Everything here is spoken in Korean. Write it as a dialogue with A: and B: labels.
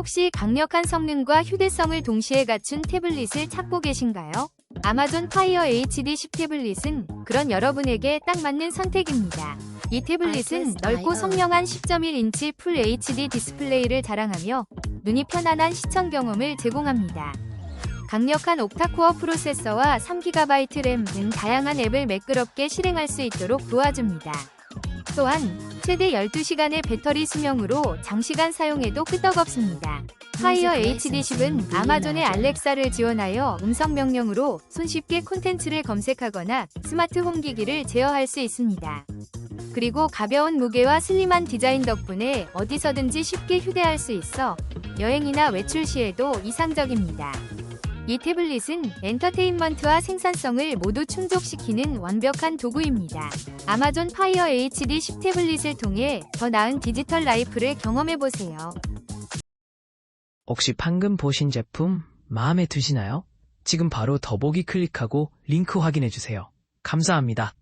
A: 혹시 강력한 성능과 휴대성을 동시에 갖춘 태블릿을 찾고 계신가요? 아마존 파이어 HD 10 태블릿은 그런 여러분에게 딱 맞는 선택입니다. 이 태블릿은 넓고 선명한 10.1인치 풀 HD 디스플레이를 자랑하며 눈이 편안한 시청 경험을 제공합니다. 강력한 옥타코어 프로세서와 3GB 램 등 다양한 앱을 매끄럽게 실행할 수 있도록 도와줍니다. 또한 최대 12시간의 배터리 수명으로 장시간 사용해도 끄떡없습니다. 파이어 HD10은 아마존의 알렉사를 지원하여 음성 명령으로 손쉽게 콘텐츠를 검색하거나 스마트 홈 기기를 제어할 수 있습니다. 그리고 가벼운 무게와 슬림한 디자인 덕분에 어디서든지 쉽게 휴대할 수 있어 여행이나 외출 시에도 이상적입니다. 이 태블릿은 엔터테인먼트와 생산성을 모두 충족시키는 완벽한 도구입니다. 아마존 파이어 HD 10 태블릿을 통해 더 나은 디지털 라이프를 경험해보세요.
B: 혹시 방금 보신 제품 마음에 드시나요? 지금 바로 더보기 클릭하고 링크 확인해주세요. 감사합니다.